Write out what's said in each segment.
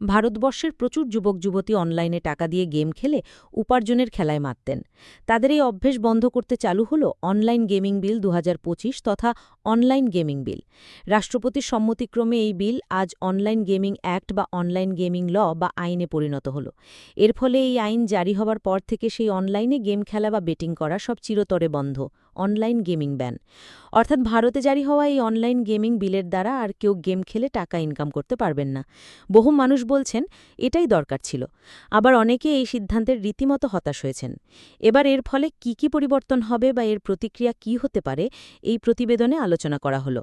ভারতবর্ষের প্রচুর যুবক, যুবতী অনলাইনে টাকা দিয়ে গেম খেলে উপার্জনের খেলায় মাততেন। তাদের এই অভ্যেস বন্ধ করতে চালু হল অনলাইন গেমিং বিল দু হাজার পঁচিশ তথা অনলাইন গেমিং বিল রাষ্ট্রপতির সম্মতিক্রমে এই বিল আজ অনলাইন গেমিং অ্যাক্ট বা অনলাইন গেমিং ল বা আইনে পরিণত হল। এর ফলে এই আইন জারি হবার পর থেকে সেই অনলাইনে গেম খেলা বা বেটিং করা সব চিরতরে বন্ধ। Online gaming ban. অর্থাৎ ভারতে জারি হওয়া এই অনলাইন গেমিং বিলের দ্বারা আর কেউ গেম খেলে টাকা ইনকাম করতে পারবেন না। বহু মানুষ বলছেন, এটাই দরকার ছিল। আবার অনেকে এই সিদ্ধান্তের রীতিমতো হতাশ হয়েছেন। এবার এর ফলে কি কি পরিবর্তন হবে বা এর প্রতিক্রিয়া কি হতে পারে, এই প্রতিবেদনে আলোচনা করা হলো।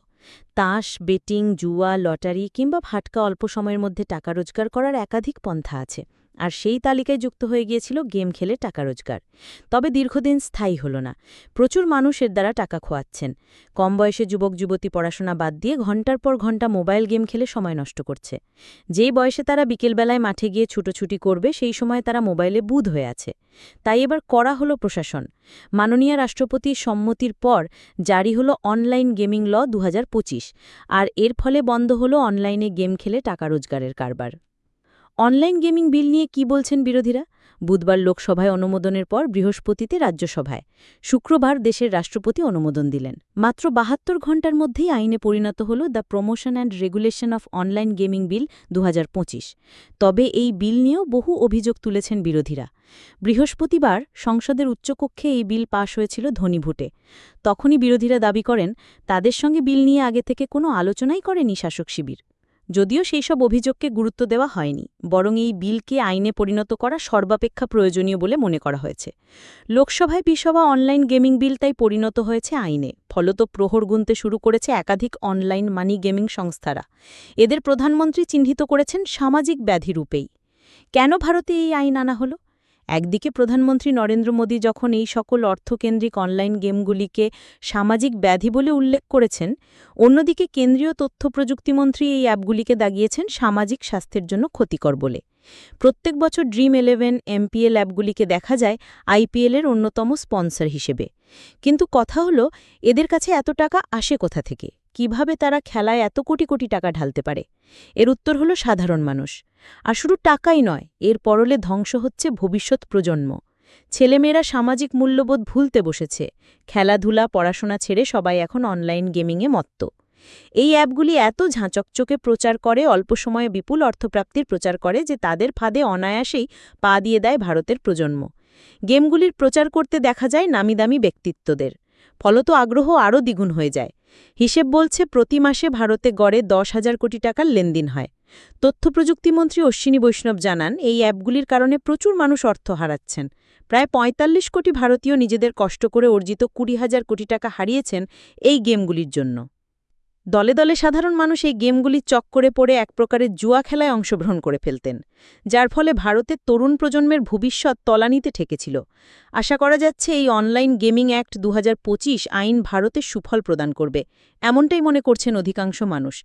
তাস, বেটিং, জুয়া, লটারি কিংবা ভাটকা অল্প সময়ের মধ্যে টাকা রোজগার করার একাধিক পন্থা আছে। আর সেই তালিকায় যুক্ত হয়ে গিয়েছিল গেম খেলে টাকা রোজগার। তবে দীর্ঘদিন স্থায়ী হল না। প্রচুর মানুষের দ্বারা টাকা খোয়াচ্ছেন। কম বয়সে যুবক, যুবতী পড়াশোনা বাদ দিয়ে ঘণ্টার পর ঘণ্টা মোবাইল গেম খেলে সময় নষ্ট করছে। যেই বয়সে তারা বিকেলবেলায় মাঠে গিয়ে ছুটোছুটি করবে, সেই সময় তারা মোবাইলে বুধ হয়ে আছে। তাই এবার করা হলো প্রশাসন। মাননীয় রাষ্ট্রপতির সম্মতির পর জারি হলো অনলাইন গেমিং ল দু হাজার পঁচিশ। আর এর ফলে বন্ধ হলো অনলাইনে গেম খেলে টাকা রোজগারের কারবার। অনলাইন গেমিং বিল নিয়ে কি বলছেন বিরোধীরা? বুধবার লোকসভায় অনুমোদনের পর বৃহস্পতিতে রাজ্যসভায়। শুক্রবার দেশের রাষ্ট্রপতি অনুমোদন দিলেন। মাত্র বাহাত্তর ঘণ্টার মধ্যেই আইনে পরিণত হল the promotion and regulation of online gaming bill দু হাজার পঁচিশ। তবে এই বিল নিয়েও বহু অভিযোগ তুলেছেন বিরোধীরা। বৃহস্পতিবার সংসদের উচ্চকক্ষে এই বিল পাশ হয়েছিল ধনীভোটে তখনই বিরোধীরা দাবি করেন, তাদের সঙ্গে বিল নিয়ে আগে থেকে কোনো আলোচনাই করেনি শাসক শিবির। যদিও সেই সব অভিযোগকে গুরুত্ব দেওয়া হয়নি, বরং এই বিলকে আইনে পরিণত করা সর্বাপেক্ষা প্রয়োজনীয় বলে মনে করা হয়েছে। লোকসভায় বিসভা অনলাইন গেমিং বিল তাই পরিণত হয়েছে আইনে, ফলত প্রহর গুনতে শুরু করেছে একাধিক অনলাইন মানি গেমিং সংস্থারা। এদের প্রধানমন্ত্রী চিহ্নিত করেছেন সামাজিক ব্যাধি রূপেই। কেন ভারতে এই আইন আনা হলো? একদিকে প্রধানমন্ত্রী নরেন্দ্র মোদী যখন এই সকল অর্থকেন্দ্রিক অনলাইন গেমগুলিকে সামাজিক ব্যাধি বলে উল্লেখ করেছেন, অন্যদিকে কেন্দ্রীয় তথ্য প্রযুক্তিমন্ত্রী এই অ্যাপগুলিকে দাগিয়েছেন সামাজিক স্বাস্থ্যের জন্য ক্ষতিকর বলে। প্রত্যেক বছর ড্রিম ইলেভেন এমপিএল অ্যাপগুলিকে দেখা যায় আইপিএলের অন্যতম স্পন্সর হিসেবে। কিন্তু কথা হলো, এদের কাছে এত টাকা আসে কোথা থেকে? কীভাবে তারা খেলায় এত কোটি কোটি টাকা ঢালতে পারে? এর উত্তর হলো সাধারণ মানুষ। আর শুধু টাকাই নয়, এর পরলে ধ্বংস হচ্ছে ভবিষ্যৎ প্রজন্ম। ছেলেমেয়েরা সামাজিক মূল্যবোধ ভুলতে বসেছে। খেলাধুলা, পড়াশোনা ছেড়ে সবাই এখন অনলাইন গেমিংয়ে মত্ত। এই অ্যাপগুলি এত ঝাঁচকচকে প্রচার করে, অল্প সময়ে বিপুল অর্থপ্রাপ্তির প্রচার করে যে তাদের ফাঁদে অনায়াসেই পা দিয়ে দেয় ভারতের প্রজন্ম। গেমগুলির প্রচার করতে দেখা যায় নামিদামি ব্যক্তিত্বদের। ফলত আগ্রহ আরও দ্বিগুণ হয়ে যায়। হিসেব বলছে প্রতি মাসে ভারতে গড়ে দশ হাজার কোটি টাকার লেনদেন হয়। তথ্য প্রযুক্তিমন্ত্রী অশ্বিনী বৈষ্ণব জানান, এই অ্যাপগুলির কারণে প্রচুর মানুষ অর্থ হারাচ্ছেন। প্রায় ৪৫ কোটি ভারতীয় নিজেদের কষ্ট করে অর্জিত কুড়ি হাজার কোটি টাকা হারিয়েছেন এই গেমগুলির জন্য। দলে দলে সাধারণ মানুষ এই গেমগুলি চক্করে পড়ে এক প্রকারের জুয়া খেলায় অংশগ্রহণ করে ফেলতেন, যার ফলে ভারতের তরুণ প্রজন্মের ভবিষ্যৎ তলানিতে ঠেকেছিল। আশা করা যাচ্ছে এই অনলাইন গেমিং অ্যাক্ট দুহাজার পঁচিশ আইন ভারতে সুফল প্রদান করবে, এমনটাই মনে করছেন অধিকাংশ মানুষ।